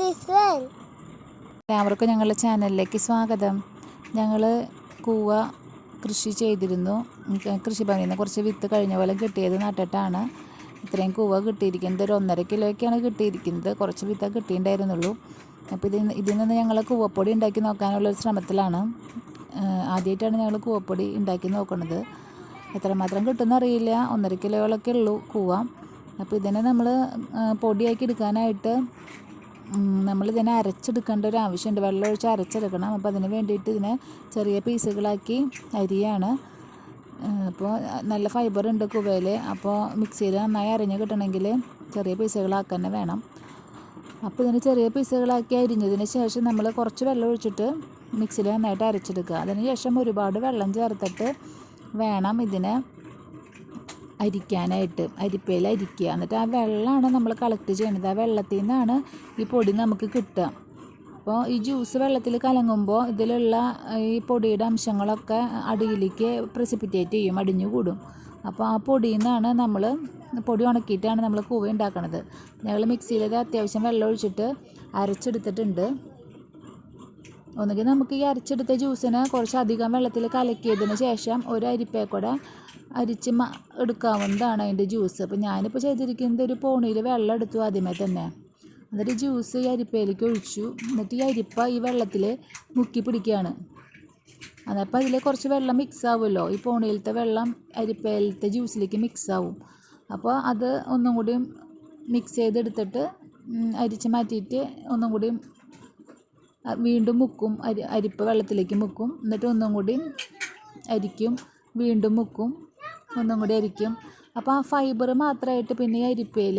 this well. എല്ലാവർക്കും ഞങ്ങളുടെ ചാനലിലേക്ക് സ്വാഗതം. ഞങ്ങൾ കൂവ കൃഷി ചെയ്തിരുന്നു. കൃഷിഭവനിൽ നിന്ന് കുറച്ച് വിത്ത് കഴിഞ്ഞ പോലെ കിട്ടിയത് നട്ടിട്ടാണ്. ഇത്രയും കൂവ കിട്ടിയിരിക്കുന്നത്. ഒരു ഒന്നര കിലോയ്ക്കാണ് കിട്ടിയിരിക്കുന്നത്. കുറച്ച് വിത്ത് കിട്ടിയിട്ടുണ്ടായിരുന്നുള്ളൂ. അപ്പോൾ നിന്ന് ഇതിൽ നിന്ന് ഞങ്ങൾ കൂവപ്പൊടി ഉണ്ടാക്കി നോക്കാനുള്ള ഒരു ശ്രമത്തിലാണ്. ആദ്യമായിട്ടാണ് ഞങ്ങൾ കൂവപ്പൊടി ഉണ്ടാക്കി നോക്കുന്നത് എത്രമാത്രം കിട്ടുമെന്ന് അറിയില്ല ഒന്നര കിലോകളൊക്കെ ഉള്ളൂ കൂവ. അപ്പോൾ ഇതിനെ നമ്മൾ പൊടിയാക്കി എടുക്കാനായിട്ട് നമ്മൾ ഇതിനെ അരച്ചെടുക്കേണ്ട ഒരു ആവശ്യമുണ്ട്. വെള്ളം ഒഴിച്ച് അരച്ചെടുക്കണം. അപ്പോൾ അതിന് വേണ്ടിയിട്ട് ഇതിനെ ചെറിയ പീസുകളാക്കി അരിയാണ്. അപ്പോൾ നല്ല ഫൈബർ ഉണ്ട് കുവയിൽ അപ്പോൾ മിക്സിയിൽ നന്നായി അരിഞ്ഞ് കിട്ടണമെങ്കിൽ ചെറിയ പീസുകളാക്കുക തന്നെ വേണം. അപ്പോൾ ഇതിന് ചെറിയ പീസുകളാക്കി അരിഞ്ഞതിന് ശേഷം നമ്മൾ കുറച്ച് വെള്ളം ഒഴിച്ചിട്ട് മിക്സിയിൽ നന്നായിട്ട് അരച്ചെടുക്കുക. അതിന് ശേഷം ഒരുപാട് വെള്ളം ചേർത്തിട്ട് വേണം ഇതിനെ അരിക്കാനായിട്ട് അരിപ്പയിൽ അരിക്കുക. എന്നിട്ട് ആ വെള്ളമാണ് നമ്മൾ കളക്ട് ചെയ്യുന്നത് ആ വെള്ളത്തിൽ നിന്നാണ് ഈ പൊടി നമുക്ക് കിട്ടുക. അപ്പോൾ ഈ ജ്യൂസ് വെള്ളത്തിൽ കലങ്ങുമ്പോൾ ഇതിലുള്ള ഈ പൊടിയുടെ അംശങ്ങളൊക്കെ അടിയിലേക്ക് പ്രസിപ്പിറ്റേറ്റ് ചെയ്യും അടിഞ്ഞു കൂടും. അപ്പോൾ ആ പൊടിയിൽ നിന്നാണ് നമ്മൾ പൊടി ഉണക്കിയിട്ടാണ് നമ്മൾ കൂവ ഉണ്ടാക്കുന്നത് ഞങ്ങൾ മിക്സിയിലത് അത്യാവശ്യം വെള്ളം ഒഴിച്ചിട്ട് അരച്ചെടുത്തിട്ടുണ്ട്. ഒന്നുകിൽ നമുക്ക് ഈ അരച്ചെടുത്ത ജ്യൂസിനെ കുറച്ച് അധികം വെള്ളത്തിൽ കലക്കിയതിന് ശേഷം ഒരു അരിപ്പേക്കൂടെ അരിച്ച് മ എടുക്കാവുന്നതാണ് അതിന്റെ ജ്യൂസ്. അപ്പോൾ ഞാനിപ്പോൾ ചെയ്തിരിക്കുന്നത് ഒരു പോണിയിൽ വെള്ളം എടുത്തു ആദ്യമേ തന്നെ. എന്നിട്ട് ജ്യൂസ് ഈ അരിപ്പയിലേക്ക് ഒഴിച്ചു. എന്നിട്ട് ഈ അരിപ്പ ഈ വെള്ളത്തിൽ മുക്കി പിടിക്കുകയാണ്. അതപ്പോൾ അതിൽ കുറച്ച് വെള്ളം മിക്സ് ആവുമല്ലോ. ഈ പോണിയിലത്തെ വെള്ളം അരിപ്പയിലത്തെ ജ്യൂസിലേക്ക് മിക്സ് ആവും. അപ്പോൾ അത് ഒന്നും കൂടി മിക്സ് ചെയ്തെടുത്തിട്ട് അരിച്ച് മാറ്റിയിട്ട് ഒന്നും കൂടി വീണ്ടും മുക്കും അരി അരിപ്പ് വെള്ളത്തിലേക്ക് മുക്കും. എന്നിട്ട് ഒന്നും കൂടി അരിക്കും. വീണ്ടും മുക്കും ഒന്നും കൂടി അരിക്കും. അപ്പോൾ ആ ഫൈബർ മാത്രമായിട്ട് പിന്നെ ഈ അരിപ്പയിൽ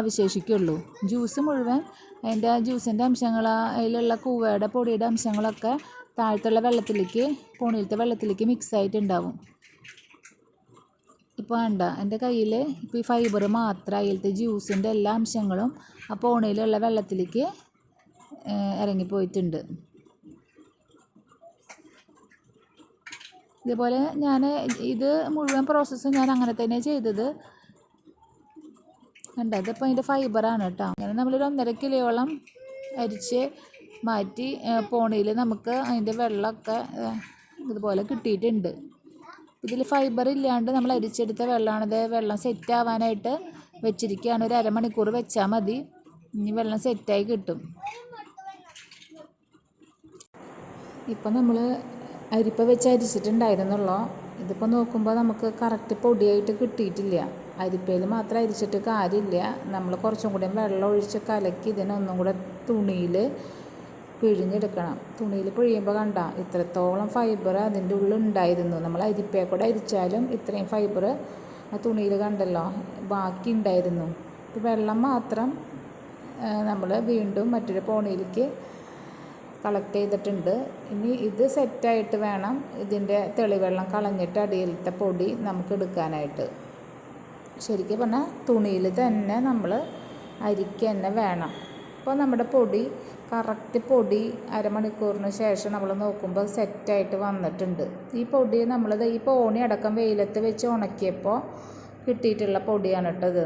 അവശേഷിക്കുള്ളൂ. ജ്യൂസ് മുഴുവൻ അതിന്റെ ആ ജ്യൂസിന്റെ അംശങ്ങൾ അതിലുള്ള കൂവയുടെ പൊടിയുടെ അംശങ്ങളൊക്കെ താഴത്തുള്ള വെള്ളത്തിലേക്ക് പോണിയിലത്തെ വെള്ളത്തിലേക്ക് മിക്സ് ആയിട്ടുണ്ടാവും. ഇപ്പോൾ വേണ്ട എന്റെ കയ്യിൽ ഇപ്പോൾ ഈ ഫൈബർ മാത്രം അതിലത്തെ ജ്യൂസിന്റെ എല്ലാ അംശങ്ങളും ആ പോണിയിലുള്ള വെള്ളത്തിലേക്ക് ഇറങ്ങിപ്പോയിട്ടുണ്ട്. ഇതുപോലെ ഞാൻ ഇത് മുഴുവൻ പ്രോസസ്സ് ഞാൻ അങ്ങനെ തന്നെ ചെയ്തത്. കണ്ട? അതിപ്പോൾ അതിന്റെ ഫൈബറാണ് കേട്ടോ. അങ്ങനെ നമ്മളൊരു ഒന്നര കിലോയോളം അരിച്ച് മാറ്റി പോണിയിൽ നമുക്ക് അതിന്റെ വെള്ളമൊക്കെ ഇതുപോലെ കിട്ടിയിട്ടുണ്ട്. ഇതിൽ ഫൈബർ ഇല്ലാണ്ട് നമ്മൾ അരിച്ചെടുത്ത വെള്ളമാണിത് വെള്ളം സെറ്റ് ആവാനായിട്ട് വെച്ചിരിക്കുകയാണ്. ഒരു അരമണിക്കൂർ വെച്ചാൽ മതി. ഇനി വെള്ളം സെറ്റായി കിട്ടും. ഇപ്പം നമ്മൾ അരിപ്പ വെച്ച് അരിച്ചിട്ടുണ്ടായിരുന്നുള്ളൂ? ഇതിപ്പോൾ നോക്കുമ്പോൾ നമുക്ക് കറക്റ്റ് പൊടിയായിട്ട് കിട്ടിയിട്ടില്ല. അരിപ്പയിൽ മാത്രം അരിച്ചിട്ട് കാര്യമില്ല. നമ്മൾ കുറച്ചും കൂടി വെള്ളം ഒഴിച്ച് കലക്കി ഇതിനൊന്നും കൂടെ തുണിയിൽ പിഴിഞ്ഞെടുക്കണം. തുണിയിൽ പിഴിയുമ്പോൾ കണ്ട ഇത്രത്തോളം ഫൈബർ അതിന്റെ ഉള്ളിൽ ഉണ്ടായിരുന്നു. നമ്മൾ അരിപ്പയെ കൂടെ അരിച്ചാലും ഇത്രയും ഫൈബർ ആ തുണിയിൽ കണ്ടല്ലോ ബാക്കി ഉണ്ടായിരുന്നു. വെള്ളം മാത്രം നമ്മൾ വീണ്ടും മറ്റൊരു പോണിയിലേക്ക് കളക്ട് ചെയ്തിട്ടുണ്ട്. ഇനി ഇത് സെറ്റായിട്ട് വേണം ഇതിന്റെ തെളിവെള്ളം കളഞ്ഞിട്ട് അടിയിലത്തെ പൊടി നമുക്ക് എടുക്കാനായിട്ട്. ശരിക്കും പറഞ്ഞാൽ തുണിയിൽ തന്നെ നമ്മൾ അരിക്ക് തന്നെ വേണം. അപ്പോൾ നമ്മുടെ പൊടി കറക്റ്റ് പൊടി അരമണിക്കൂറിന് ശേഷം നമ്മൾ നോക്കുമ്പോൾ സെറ്റായിട്ട് വന്നിട്ടുണ്ട്. ഈ പൊടി നമ്മൾ ഈ പോണി അടക്കം വെയിലത്ത് വെച്ച് ഉണക്കിയപ്പോൾ കിട്ടിയിട്ടുള്ള പൊടിയാണ് കേട്ടത്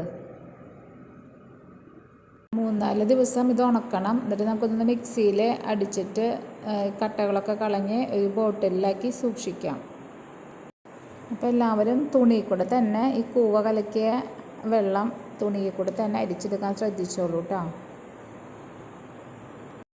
മൂന്നാൽ ദിവസം ഇത് ഉണക്കണം. എന്നിട്ട് നമുക്കൊന്ന് മിക്സിയിൽ അടിച്ചിട്ട് കട്ടകളൊക്കെ കളഞ്ഞ് ഒരു ബോട്ടിലാക്കി സൂക്ഷിക്കാം. അപ്പോൾ എല്ലാവരും തുണിയിൽ കൂടെ തന്നെ ഈ കൂവ കലക്കിയ വെള്ളം തുണിയിൽ കൂടെ തന്നെ അരിച്ചെടുക്കാൻ ശ്രദ്ധിച്ചോളൂ കേട്ടോ